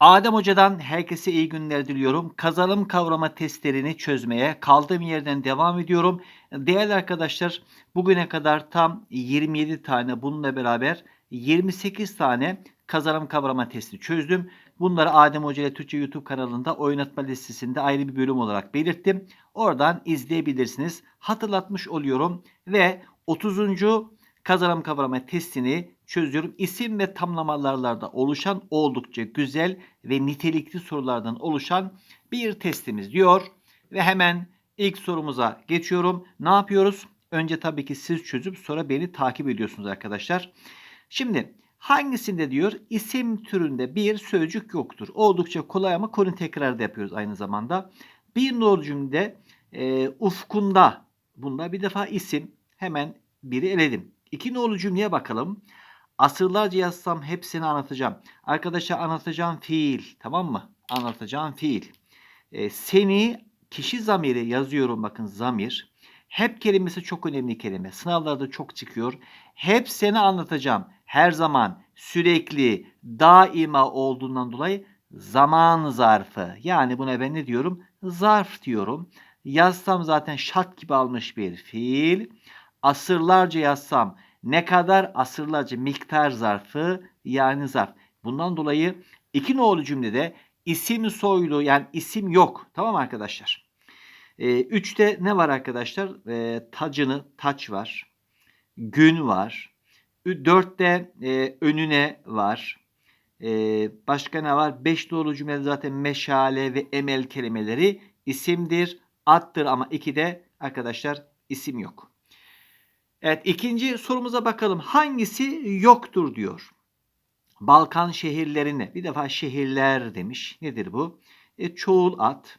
Adem Hoca'dan herkese iyi günler diliyorum. Kazanım kavrama testlerini çözmeye kaldığım yerden devam ediyorum. Değerli arkadaşlar bugüne kadar tam 27 tane bununla beraber 28 tane kazanım kavrama testi çözdüm. Bunları Adem Hoca ile Türkçe YouTube kanalında oynatma listesinde ayrı bir bölüm olarak belirttim. Oradan izleyebilirsiniz. Hatırlatmış oluyorum ve 30. kazanım kavrama testini çözüyorum. İsim ve tamlamalarla oluşan oldukça güzel ve nitelikli sorulardan oluşan bir testimiz diyor. Ve hemen ilk sorumuza geçiyorum. Ne yapıyoruz? Önce tabii ki siz çözüp sonra beni takip ediyorsunuz arkadaşlar. Şimdi hangisinde diyor isim türünde bir sözcük yoktur. Oldukça kolay ama konu tekrar da yapıyoruz aynı zamanda. Bir nolu cümlede e, ufkunda bunda bir defa isim hemen biri eledim. İki nolu cümleye bakalım. Asırlarca yazsam hepsini anlatacağım. Arkadaşa anlatacağım fiil. Tamam mı? Anlatacağım fiil. E, seni kişi zamiri yazıyorum bakın zamir. Hep kelimesi çok önemli kelime. Sınavlarda çok çıkıyor. Hep seni anlatacağım. Her zaman sürekli daima olduğundan dolayı zaman zarfı. Yani buna ben ne diyorum? Zarf diyorum. Yazsam zaten şart gibi almış bir fiil. Asırlarca yazsam ne kadar asırlarca miktar zarfı yani zarf. Bundan dolayı iki nolu cümlede isim soylu yani isim yok. Tamam arkadaşlar? Ee, üçte ne var arkadaşlar? Ee, tacını taç var. Gün var. Dörtte e, önüne var. Ee, başka ne var? Beş nolu cümlede zaten meşale ve emel kelimeleri isimdir, attır ama ikide arkadaşlar isim yok. Evet ikinci sorumuza bakalım. Hangisi yoktur diyor. Balkan şehirlerine. Bir defa şehirler demiş. Nedir bu? E, çoğul at.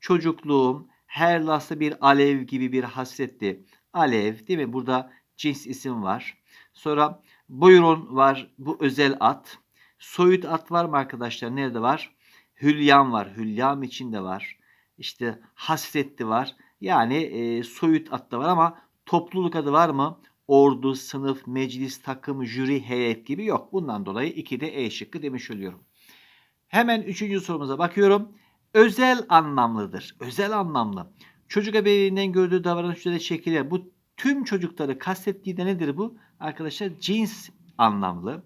Çocukluğum. Her lasta bir alev gibi bir hasretti. Alev değil mi? Burada cins isim var. Sonra buyurun var. Bu özel at. Soyut at var mı arkadaşlar? Nerede var? Hülyam var. Hülyam içinde var. İşte hasretli var. Yani e, soyut at da var ama topluluk adı var mı? Ordu, sınıf, meclis, takım, jüri, heyet gibi yok. Bundan dolayı 2'de E şıkkı demiş oluyorum. Hemen üçüncü sorumuza bakıyorum. Özel anlamlıdır. Özel anlamlı. Çocuk ebeveyninden gördüğü davranış üzere şekiller. Bu tüm çocukları kastettiği de nedir bu? Arkadaşlar cins anlamlı.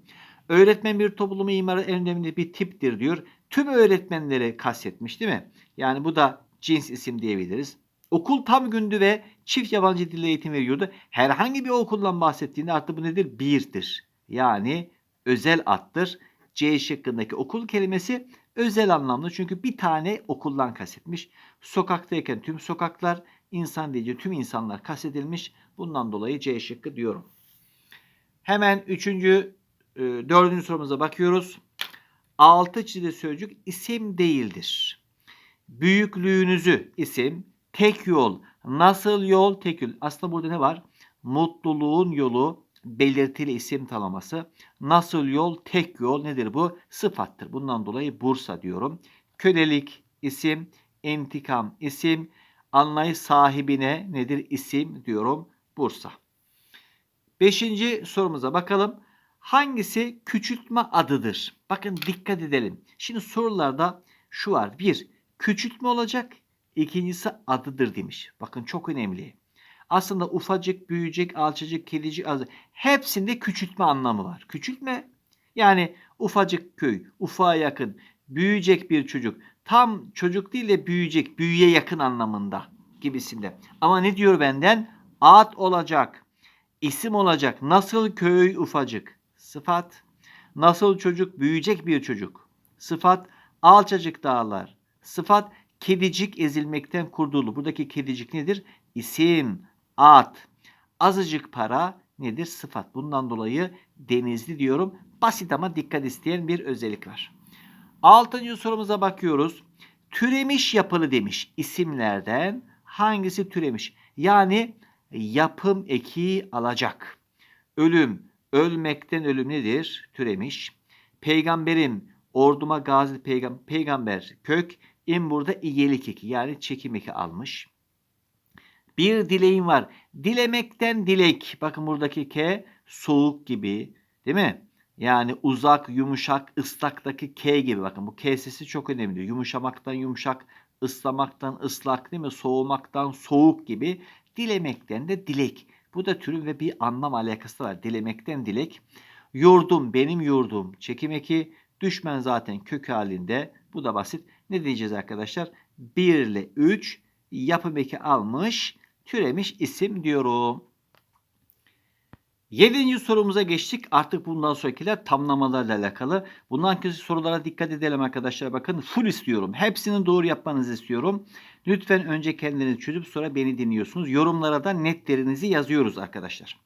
Öğretmen bir toplumu imarı en önemli bir tiptir diyor. Tüm öğretmenleri kastetmiş değil mi? Yani bu da cins isim diyebiliriz. Okul tam gündü ve çift yabancı dil eğitim veriyordu. Herhangi bir okuldan bahsettiğinde artık bu nedir? Birdir. Yani özel attır. C şıkkındaki okul kelimesi özel anlamlı. Çünkü bir tane okuldan kastetmiş. Sokaktayken tüm sokaklar, insan deyince tüm insanlar kastedilmiş. Bundan dolayı C şıkkı diyorum. Hemen üçüncü, e, dördüncü sorumuza bakıyoruz. Altı çizili sözcük isim değildir. Büyüklüğünüzü isim, tek yol, nasıl yol, tek yol. Aslında burada ne var? Mutluluğun yolu, belirtili isim tanıması. Nasıl yol, tek yol nedir bu? Sıfattır. Bundan dolayı Bursa diyorum. Kölelik isim, intikam isim, anlayış sahibine nedir? isim diyorum. Bursa. Beşinci sorumuza bakalım. Hangisi küçültme adıdır? Bakın dikkat edelim. Şimdi sorularda şu var. Bir, küçültme olacak. İkincisi adıdır demiş. Bakın çok önemli. Aslında ufacık, büyüyecek, alçacık, kedicik, adı. Hepsinde küçültme anlamı var. Küçültme yani ufacık köy, ufağa yakın, büyüyecek bir çocuk. Tam çocuk değil de büyüyecek, büyüye yakın anlamında gibisinde. Ama ne diyor benden? Ad olacak, isim olacak. Nasıl köy ufacık? Sıfat. Nasıl çocuk? Büyüyecek bir çocuk. Sıfat. Alçacık dağlar. Sıfat. Kedicik ezilmekten kurtuldu. Buradaki kedicik nedir? İsim, at. Azıcık para nedir? Sıfat. Bundan dolayı denizli diyorum. Basit ama dikkat isteyen bir özellik var. Altıncı sorumuza bakıyoruz. Türemiş yapılı demiş isimlerden hangisi türemiş? Yani yapım eki alacak. Ölüm, ölmekten ölüm nedir? Türemiş. Peygamberim, orduma gazi peygam peygamber kök, in burada iyelik eki yani çekim eki almış. Bir dileğim var. Dilemekten dilek. Bakın buradaki K soğuk gibi. Değil mi? Yani uzak, yumuşak, ıslaktaki K gibi bakın bu K sesi çok önemli. Yumuşamaktan yumuşak, ıslamaktan ıslak değil mi? Soğumaktan soğuk gibi. Dilemekten de dilek. Bu da türün ve bir anlam alakası var. Dilemekten dilek. Yurdum, benim yurdum. Çekim eki. Düşmen zaten kök halinde. Bu da basit. Ne diyeceğiz arkadaşlar? 1 ile 3 yapım eki almış. Türemiş isim diyorum. Yedinci sorumuza geçtik. Artık bundan sonrakiler tamlamalarla alakalı. Bundan sonraki sorulara dikkat edelim arkadaşlar. Bakın full istiyorum. Hepsini doğru yapmanızı istiyorum. Lütfen önce kendinizi çözüp sonra beni dinliyorsunuz. Yorumlara da netlerinizi yazıyoruz arkadaşlar.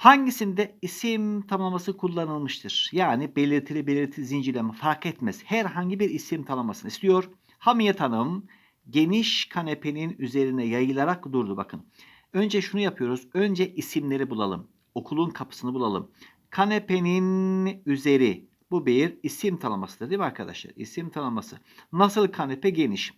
Hangisinde isim tamlaması kullanılmıştır? Yani belirtili belirtili zincirleme fark etmez. Herhangi bir isim tamlamasını istiyor. Hamiyet Hanım geniş kanepenin üzerine yayılarak durdu. Bakın. Önce şunu yapıyoruz. Önce isimleri bulalım. Okulun kapısını bulalım. Kanepenin üzeri. Bu bir isim tanımasıdır değil mi arkadaşlar? İsim tanıması. Nasıl kanepe geniş?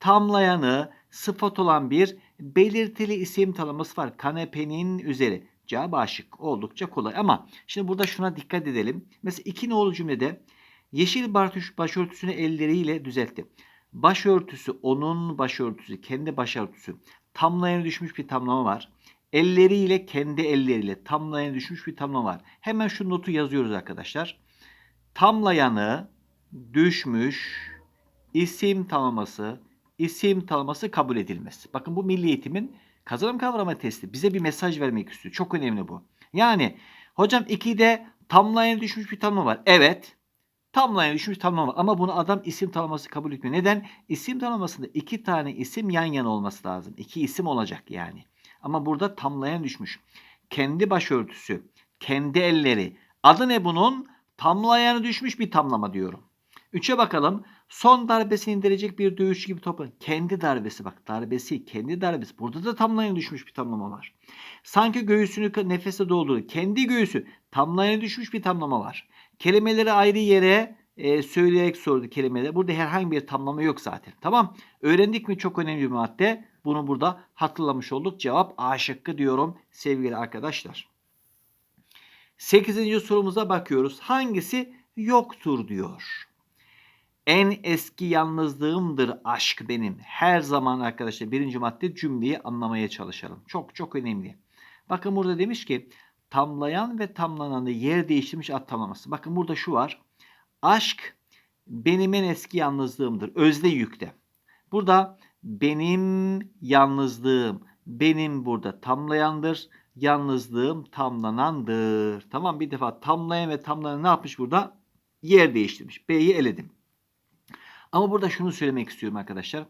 Tamlayanı sıfat olan bir belirtili isim tanıması var. Kanepenin üzeri. Cevap aşık. Oldukça kolay. Ama şimdi burada şuna dikkat edelim. Mesela iki nolu cümlede yeşil başörtüsünü elleriyle düzeltti. Başörtüsü onun başörtüsü, kendi başörtüsü. Tamlayana düşmüş bir tamlama var. Elleriyle kendi elleriyle tamlayana düşmüş bir tamlama var. Hemen şu notu yazıyoruz arkadaşlar. Tamlayanı düşmüş isim tanıması, isim tanıması kabul edilmez. Bakın bu milli eğitimin kazanım kavrama testi bize bir mesaj vermek istiyor. Çok önemli bu. Yani hocam 2'de tamlayana düşmüş bir tanımlama var. Evet. Tamlayana düşmüş tamlama var. Ama bunu adam isim tanıması kabul etmiyor. Neden? İsim tanımasında iki tane isim yan yana olması lazım. İki isim olacak yani. Ama burada tamlayan düşmüş. Kendi başörtüsü, kendi elleri. Adı ne bunun? Tamlayanı düşmüş bir tamlama diyorum. Üçe bakalım. Son darbesini indirecek bir dövüş gibi topu. Kendi darbesi bak darbesi kendi darbesi. Burada da tamlayanı düşmüş bir tamlama var. Sanki göğsünü nefese doldurdu. Kendi göğsü tamlayanı düşmüş bir tamlama var. Kelimeleri ayrı yere e, söyleyerek sordu kelimeleri. Burada herhangi bir tamlama yok zaten. Tamam. Öğrendik mi çok önemli bir madde. Bunu burada hatırlamış olduk. Cevap A şıkkı diyorum sevgili arkadaşlar. Sekizinci sorumuza bakıyoruz. Hangisi yoktur diyor. En eski yalnızlığımdır aşk benim. Her zaman arkadaşlar birinci madde cümleyi anlamaya çalışalım. Çok çok önemli. Bakın burada demiş ki tamlayan ve tamlananı yer değiştirmiş ad tamlaması. Bakın burada şu var. Aşk benim en eski yalnızlığımdır. Özde yükte. Burada benim yalnızlığım. Benim burada tamlayandır. Yalnızlığım tamlanandır. Tamam bir defa tamlayan ve tamlanan ne yapmış burada? Yer değiştirmiş. B'yi eledim. Ama burada şunu söylemek istiyorum arkadaşlar.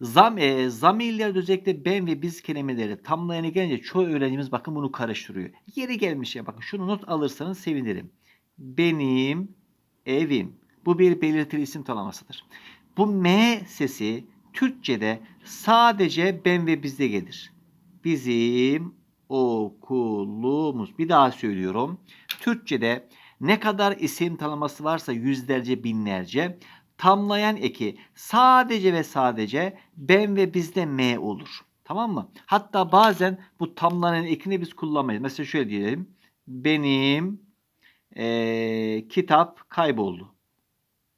Zam, e, zamirlerde özellikle ben ve biz kelimeleri tamlayana gelince çoğu öğrencimiz bakın bunu karıştırıyor. Yeri gelmiş ya bakın şunu not alırsanız sevinirim. Benim evim. Bu bir belirtili isim tanımasıdır. Bu M sesi Türkçe'de sadece ben ve bizde gelir. Bizim okulumuz. Bir daha söylüyorum. Türkçe'de ne kadar isim tanıması varsa yüzlerce binlerce tamlayan eki sadece ve sadece ben ve bizde M olur. Tamam mı? Hatta bazen bu tamlanan ekini biz kullanmayız. Mesela şöyle diyelim. Benim ee, kitap kayboldu.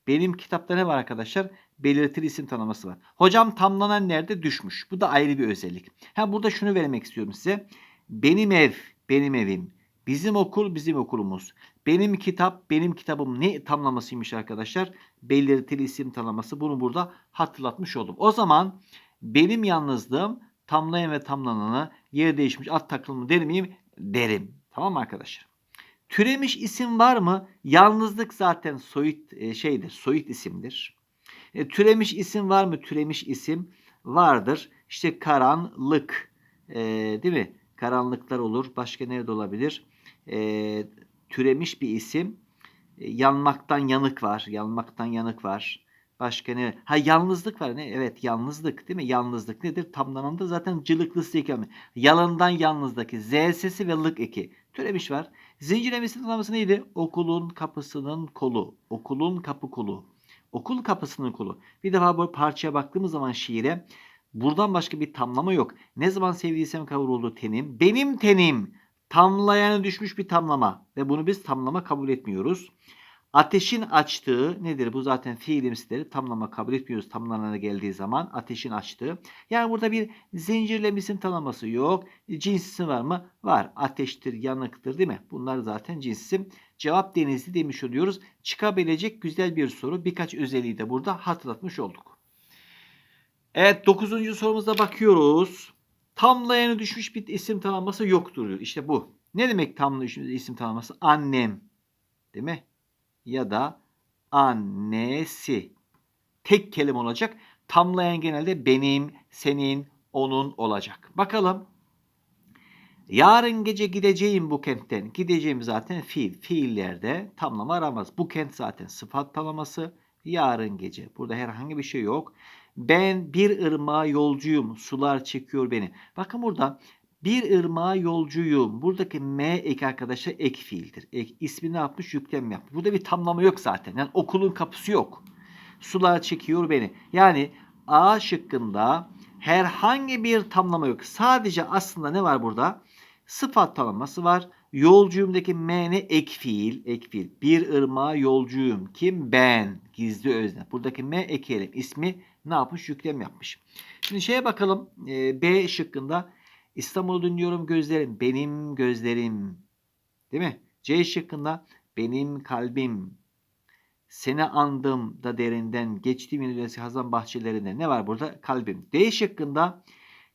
Benim kitapta ne var arkadaşlar? Belirtili isim tanıması var. Hocam tamlanan nerede? Düşmüş. Bu da ayrı bir özellik. Ha burada şunu vermek istiyorum size. Benim ev, benim evim. Bizim okul, bizim okulumuz. Benim kitap, benim kitabım ne tamlamasıymış arkadaşlar? Belirtili isim tanıması. Bunu burada hatırlatmış oldum. O zaman benim yalnızlığım tamlayan ve tamlananı yer değişmiş at takılımı der miyim? Derim. Tamam mı arkadaşlar? Türemiş isim var mı? Yalnızlık zaten soyut e, şeydir. Soyut isimdir. E, türemiş isim var mı? Türemiş isim vardır. İşte karanlık e, değil mi? Karanlıklar olur. Başka nerede olabilir? E, türemiş bir isim. E, yanmaktan yanık var. Yanmaktan yanık var. Başka ne? Ha yalnızlık var. Ne? Evet yalnızlık değil mi? Yalnızlık nedir? Tamlananda zaten cılıklı sikem. Yalından yalnızdaki Z sesi ve lık eki. Türemiş var. Zincirlemesinin anlaması neydi? Okulun kapısının kolu. Okulun kapı kolu. Okul kapısının kolu. Bir defa bu parçaya baktığımız zaman şiire buradan başka bir tamlama yok. Ne zaman sevdiysem kavruldu tenim. Benim tenim Tamlayanı düşmüş bir tamlama ve bunu biz tamlama kabul etmiyoruz. Ateşin açtığı nedir? Bu zaten fiilimsileri tamlama kabul etmiyoruz. Tamlanana geldiği zaman ateşin açtığı. Yani burada bir zincirleme isim tanıması yok. Cins isim var mı? Var. Ateştir, yanıktır değil mi? Bunlar zaten cins isim. Cevap denizli demiş oluyoruz. Çıkabilecek güzel bir soru. Birkaç özelliği de burada hatırlatmış olduk. Evet 9. sorumuza bakıyoruz. Tamlayanı düşmüş bir isim tanımlaması yoktur diyor. İşte bu. Ne demek tamlayanı düşmüş bir isim tanımlaması? Annem. Değil mi? Ya da annesi. Tek kelime olacak. Tamlayan genelde benim, senin, onun olacak. Bakalım. Yarın gece gideceğim bu kentten. Gideceğim zaten fiil. Fiillerde tamlama aramaz. Bu kent zaten sıfat tamlaması. Yarın gece. Burada herhangi bir şey yok. Ben bir ırmağa yolcuyum. Sular çekiyor beni. Bakın burada bir ırmağa yolcuyum. Buradaki M ek arkadaşlar ek fiildir. Ek, ismi ne yapmış? Yüklem yapmış. Burada bir tamlama yok zaten. Yani okulun kapısı yok. Sular çekiyor beni. Yani A şıkkında herhangi bir tamlama yok. Sadece aslında ne var burada? Sıfat tamlaması var. Yolcuyumdaki M'ne ek fiil, ek fiil. Bir ırmağa yolcuyum. Kim? Ben. Gizli özne. Buradaki M ekleyelim. İsmi ne yapmış? Yüklem yapmış. Şimdi şeye bakalım. Ee, B şıkkında İstanbul'u dinliyorum gözlerim. Benim gözlerim. Değil mi? C şıkkında benim kalbim. Seni andım da derinden. Geçtiğim üniversite hazan bahçelerinde. Ne var burada? Kalbim. D şıkkında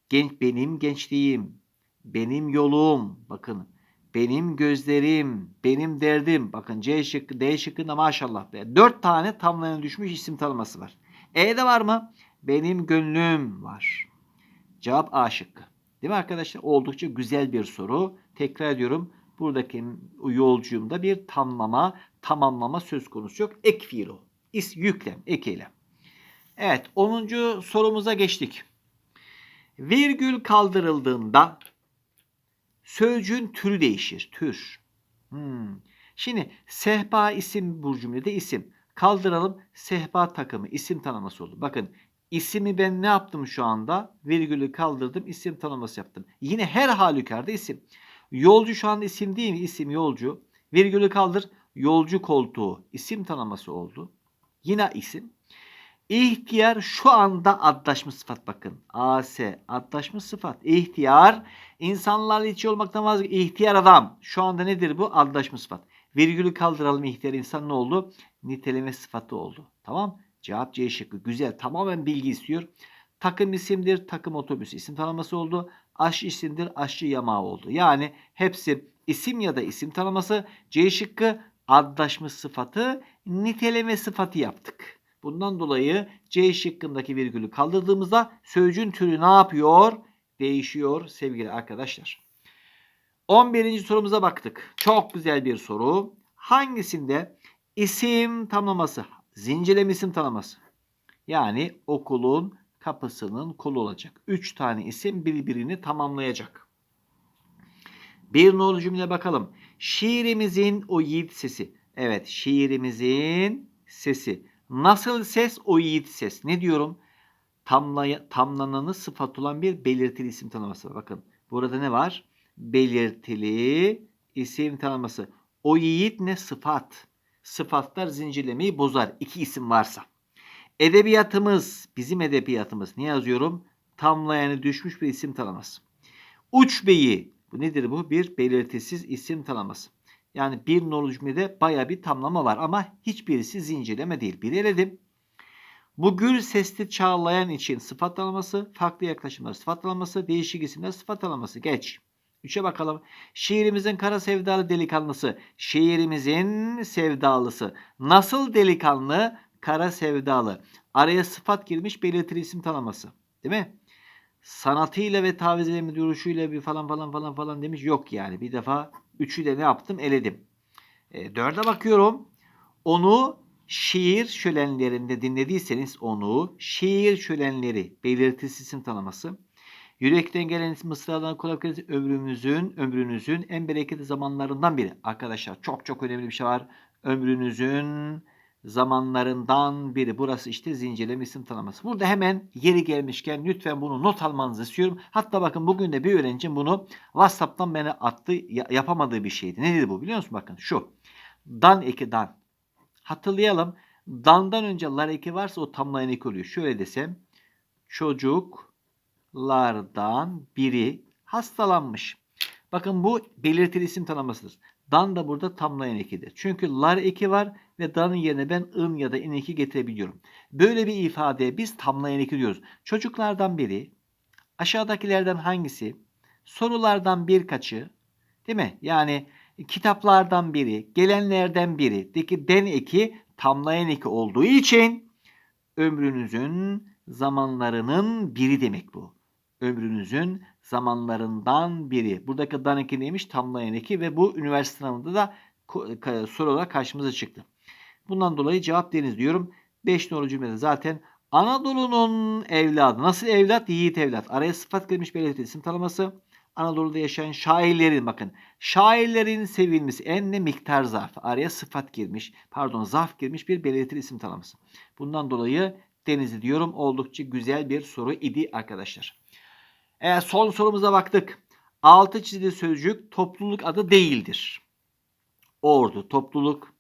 genç benim gençliğim. Benim yolum. Bakın. Benim gözlerim. Benim derdim. Bakın C şıkkı, D şıkkında maşallah. Be. Dört tane tamlayan düşmüş isim tanıması var. E'de var mı? Benim gönlüm var. Cevap A şıkkı. Değil mi arkadaşlar? Oldukça güzel bir soru. Tekrar ediyorum. Buradaki yolcuyumda bir tamlama, tamamlama söz konusu yok. Ek fiil o. İs, yüklem, ek eylem. Evet 10. sorumuza geçtik. Virgül kaldırıldığında sözcüğün türü değişir. Tür. Hmm. Şimdi sehpa isim bu cümlede isim. Kaldıralım sehpa takımı isim tanıması oldu. Bakın isimi ben ne yaptım şu anda? Virgülü kaldırdım isim tanıması yaptım. Yine her halükarda isim. Yolcu şu anda isim değil mi? İsim yolcu. Virgülü kaldır yolcu koltuğu isim tanıması oldu. Yine isim. İhtiyar şu anda adlaşmış sıfat bakın. AS adlaşmış sıfat. İhtiyar insanlarla içi olmaktan vazgeç. İhtiyar adam. Şu anda nedir bu? Adlaşmış sıfat. Virgülü kaldıralım ihtiyar insan ne oldu? Niteleme sıfatı oldu. Tamam. Cevap C şıkkı. Güzel. Tamamen bilgi istiyor. Takım isimdir. Takım otobüs isim tanıması oldu. Aş isimdir. Aşçı yamağı oldu. Yani hepsi isim ya da isim tanıması. C şıkkı adlaşmış sıfatı niteleme sıfatı yaptık. Bundan dolayı C şıkkındaki virgülü kaldırdığımızda sözcüğün türü ne yapıyor? Değişiyor sevgili arkadaşlar. 11. sorumuza baktık. Çok güzel bir soru. Hangisinde isim tamlaması, zincirleme isim tanıması. Yani okulun kapısının kolu olacak. 3 tane isim birbirini tamamlayacak. Bir nolu cümle bakalım. Şiirimizin o yiğit sesi. Evet şiirimizin sesi. Nasıl ses o yiğit ses. Ne diyorum? Tamlaya, tamlananı sıfat olan bir belirtili isim tanıması. Bakın burada ne var? Belirtili isim tanıması. O yiğit ne sıfat? Sıfatlar zincirlemeyi bozar. İki isim varsa. Edebiyatımız, bizim edebiyatımız ne yazıyorum? Tamlayanı düşmüş bir isim tanıması. Uç beyi, bu nedir bu? Bir belirtisiz isim tanıması. Yani bir nolu cümlede baya bir tamlama var ama hiçbirisi zincirleme değil. Bir eledim. Bu gül sesli çağlayan için sıfat tanıması, farklı yaklaşımlar sıfat tanıması, değişik isimler sıfat tanıması. Geç. Üçe bakalım. Şiirimizin kara sevdalı delikanlısı. Şiirimizin sevdalısı. Nasıl delikanlı? Kara sevdalı. Araya sıfat girmiş belirtili isim tanıması. Değil mi? Sanatıyla ve taviz duruşuyla bir falan falan falan falan demiş. Yok yani. Bir defa üçü de ne yaptım? Eledim. E, dörde bakıyorum. Onu şiir şölenlerinde dinlediyseniz onu şiir şölenleri belirtisi isim tanıması. Yürekten gelen mısradan kulak ömrümüzün, ömrünüzün en bereketli zamanlarından biri. Arkadaşlar çok çok önemli bir şey var. Ömrünüzün zamanlarından biri. Burası işte zincirleme isim tanıması. Burada hemen yeri gelmişken lütfen bunu not almanızı istiyorum. Hatta bakın bugün de bir öğrencim bunu WhatsApp'tan bana attı. Ya- yapamadığı bir şeydi. Nedir bu biliyor musun? Bakın şu. Dan eki dan. Hatırlayalım. Dan'dan önce lar eki varsa o tamlayan eki oluyor. Şöyle desem. Çocuklardan biri hastalanmış. Bakın bu belirtili isim tanımasıdır. Dan da burada tamlayan ekidir. Çünkü lar eki var ve danın yerine ben ın ya da in eki getirebiliyorum. Böyle bir ifadeye biz tamlayan eki diyoruz. Çocuklardan biri, aşağıdakilerden hangisi, sorulardan birkaçı, değil mi? Yani kitaplardan biri, gelenlerden biri, deki den eki tamlayan eki olduğu için ömrünüzün zamanlarının biri demek bu. Ömrünüzün zamanlarından biri. Buradaki dan eki neymiş? Tamlayan eki ve bu üniversite sınavında da soru olarak karşımıza çıktı. Bundan dolayı cevap deniz diyorum. 5 numaralı cümlede zaten Anadolu'nun evladı. Nasıl evlat? Yiğit evlat. Araya sıfat girmiş belirtili isim tanıması. Anadolu'da yaşayan şairlerin bakın. Şairlerin sevilmesi en ne miktar zarf. Araya sıfat girmiş. Pardon zarf girmiş bir belirtili isim tanıması. Bundan dolayı Denizli diyorum. Oldukça güzel bir soru idi arkadaşlar. Evet, son sorumuza baktık. Altı çizili sözcük topluluk adı değildir. Ordu, topluluk,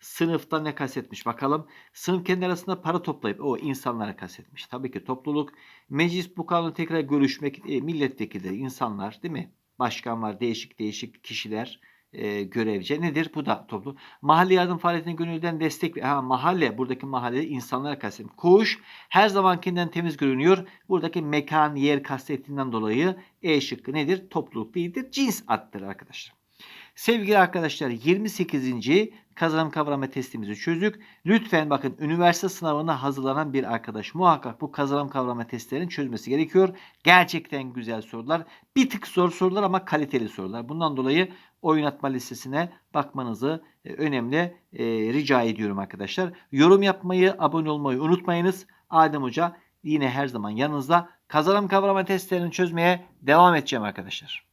sınıfta ne kastetmiş bakalım. Sınıf kendi arasında para toplayıp o insanlara kastetmiş. Tabii ki topluluk. Meclis bu kanunu tekrar görüşmek e, milletvekilleri, insanlar değil mi? Başkan var, değişik değişik kişiler e, görevce. Nedir? Bu da topluluk. Mahalle yardım faaliyetine gönülden destek. Ha, mahalle, buradaki mahalle insanlara kastetmiş. Kuş her zamankinden temiz görünüyor. Buradaki mekan, yer kastettiğinden dolayı E şıkkı nedir? Topluluk değildir. Cins addır arkadaşlar. Sevgili arkadaşlar 28. kazanım kavrama testimizi çözdük. Lütfen bakın üniversite sınavına hazırlanan bir arkadaş muhakkak bu kazanım kavrama testlerini çözmesi gerekiyor. Gerçekten güzel sorular. Bir tık zor sorular ama kaliteli sorular. Bundan dolayı oynatma listesine bakmanızı e, önemli e, rica ediyorum arkadaşlar. Yorum yapmayı, abone olmayı unutmayınız. Adem Hoca yine her zaman yanınızda. Kazanım kavrama testlerini çözmeye devam edeceğim arkadaşlar.